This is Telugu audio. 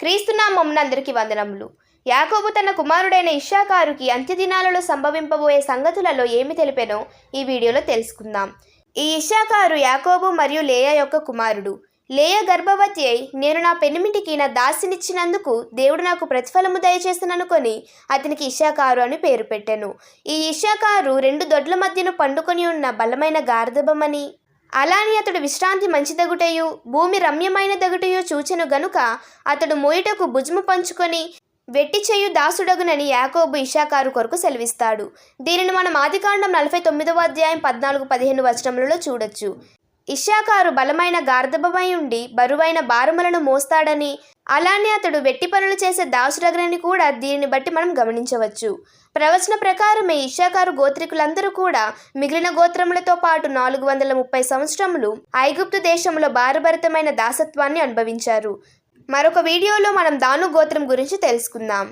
క్రీస్తునామమునందరికీ వందనములు. యాకోబు తన కుమారుడైన ఇషాకారుకి అంత్యదినాలలో సంభవింపబోయే సంగతులలో ఏమి తెలిపెనో ఈ వీడియోలో తెలుసుకుందాం. ఈ ఇషాకారు యాకోబు మరియు లేయ యొక్క కుమారుడు. లేయ గర్భవతి అయి నేను నా పెనిమిటికి నా దాసినిచ్చినందుకు దేవుడు నాకు ప్రతిఫలము దయచేస్తుననుకొని అతనికి ఇషాకారు అని పేరు పెట్టాను. ఈ ఇషాకారు రెండు దొడ్ల మధ్యను పండుకొని ఉన్న బలమైన గార్ధబమని అలాని అతడు విశ్రాంతి మంచిదగుటయు భూమి రమ్యమైన దగుటయు చూచెను గనుక అతడు మోయిటకు భుజము పంచుకొని వెట్టి చేయు దాసుడగునని యాకోబు ఇషాకారు కొరకు సెలవిస్తాడు. దీనిని మనం ఆదికాండం నలభై తొమ్మిదవ అధ్యాయం పద్నాలుగు పదిహేను వచనములలో చూడొచ్చు. ఇషాకారు బలమైన గార్ధభమై ఉండి బరువైన భారములను మోస్తాడని అలానే అతడు వెట్టి పనులు చేసే దాసుడగనని కూడా దీనిని బట్టి మనం గమనించవచ్చు. ప్రవచన ప్రకారమే ఇషాకారు గోత్రికులందరూ కూడా మిగిలిన గోత్రములతో పాటు నాలుగు వందల ముప్పై సంవత్సరములు ఐగుప్తు దేశంలో భారభరితమైన దాసత్వాన్ని అనుభవించారు. మరొక వీడియోలో మనం దాను గోత్రం గురించి తెలుసుకుందాం.